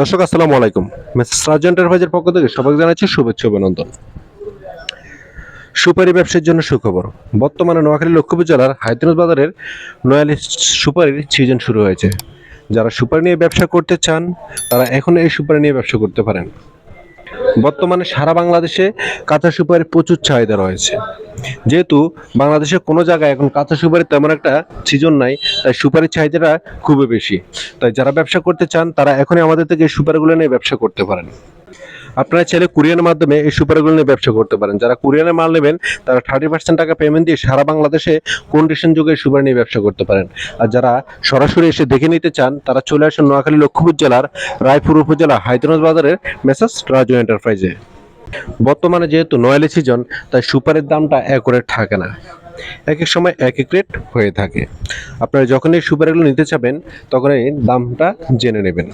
দর্শক, আসসালামু আলাইকুম। মেসেজ রাজ এন্টারপ্রাইজের পক্ষ থেকে সবাইকে জানাচ্ছি শুভেচ্ছা অভিনন্দন। সুপারি ব্যবসার জন্য সুখবর। বর্তমানে নোয়াখালী লক্ষ্মীপুর জেলার হায়দ্রাবাদ বাজারের নয়ালি সুপারির সিজন শুরু হয়েছে। যারা সুপারি নিয়ে ব্যবসা করতে চান, তারা এখন এই সুপারি নিয়ে ব্যবসা করতে পারেন। বর্তমানে সারা বাংলাদেশে কাঁচা সুপারি প্রচুর চাহিদা রয়েছে। যেহেতু বাংলাদেশে কোনো জায়গায় এখন কাঁচা সুপারি তেমন একটা সিজন নাই, তাই সুপারির চাহিদাটা খুবই বেশি। তাই যারা ব্যবসা করতে চান, তারা এখনই আমাদের থেকে সুপারিগুলো নিয়ে ব্যবসা করতে পারেন। আপনারা চাইলে কুরিয়ানের মাধ্যমে এই সুপারগুলো নিয়ে ব্যবসা করতে পারেন। যারা কুরিয়ানের মাল নেবেন, তারা থার্টি পার্সেন্ট টাকা পেমেন্ট দিয়ে সারা বাংলাদেশে কন্ডিশন যুগে সুপারি নিয়ে ব্যবসা করতে পারেন। আর যারা সরাসরি এসে দেখে নিতে চান, তারা চলে আসেন নোয়াখালী লক্ষ্মীপুর জেলার রায়পুর উপজেলা হায়দ্রাবাদ বাজারের মেসাস রাজু এন্টারপ্রাইজে বর্তমানে যেহেতু নয়ালি সিজন তাই সুপারের দামটা করে থাকে না। এক এক সময় এক এক রেট হয়ে থাকে। আপনারা যখন এই সুপারিগুলো নিতে চাবেন তখন এই দামটা জেনে নেবেন।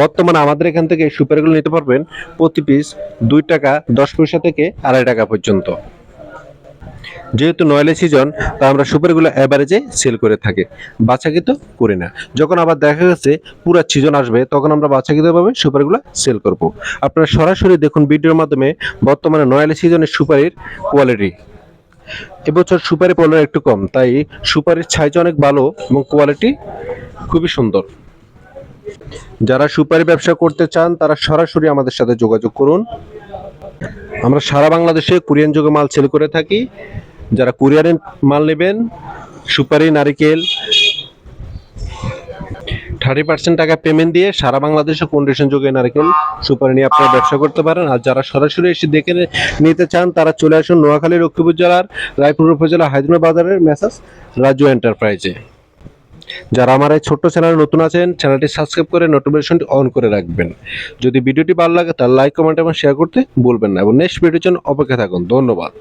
বর্তমানে আমাদের এখান থেকে এই সুপারিগুলো নিতে পারবেন প্রতি পিস দুই টাকা, দশ পয়সা থেকে আড়াই টাকা পর্যন্ত। যেহেতু নয়লে সিজন তা আমরা সুপারিগুলো অ্যাভারেজে সেল করে থাকি। বাছাকৃত করি না। যখন আবার দেখা গেছে পুরো সিজন আসবে, তখন আমরা বাছাকৃতভাবে সুপারিগুলো সেল করব। আপনারা সরাসরি দেখুন ভিডিওর মাধ্যমে বর্তমানে নয়ালি সিজনের সুপারির কোয়ালিটি এবছর সুপারি পলার একটু কম, তাই সুপারির সাইজ অনেক ভালো এবং কোয়ালিটি খুবই সুন্দর। যারা সুপারি ব্যবসা করতে চান, তারা সরাসরি আমাদের সাথে যোগাযোগ করুন। আমরা সারা বাংলাদেশে কোরিয়ান যুগে মাল সেল করে থাকি। যারা কোরিয়ানের মাল নেবেন, সুপারি, নারিকেল থার্টি পার্সেন্ট টাকা পেমেন্ট দিয়ে সারা বাংলাদেশে কন্ডিশন যোগে নারকেল সুপারি নিয়ে আপনারা ব্যবসা করতে পারেন। আর যারা সরাসরি এসে দেখে নিতে চান, তারা চলে আসুন নোয়াখালী লক্ষ্মীপুর জেলার, রায়পুর উপজেলা হায়দ্রাবাদ বাজারের মেসাজ রাজু এন্টারপ্রাইজে যারা আমার এই ছোট্ট চ্যানেলে নতুন আছেন চ্যানেলটি সাবস্ক্রাইব করে নোটিফিকেশনটি অন করে রাখবেন। যদি ভিডিওটি ভালো লাগে, তাহলে লাইক কমেন্ট এবং শেয়ার করতে ভুলবেন না। এবং নেক্সট ভিডিওর জন্য অপেক্ষা থাকুন। ধন্যবাদ।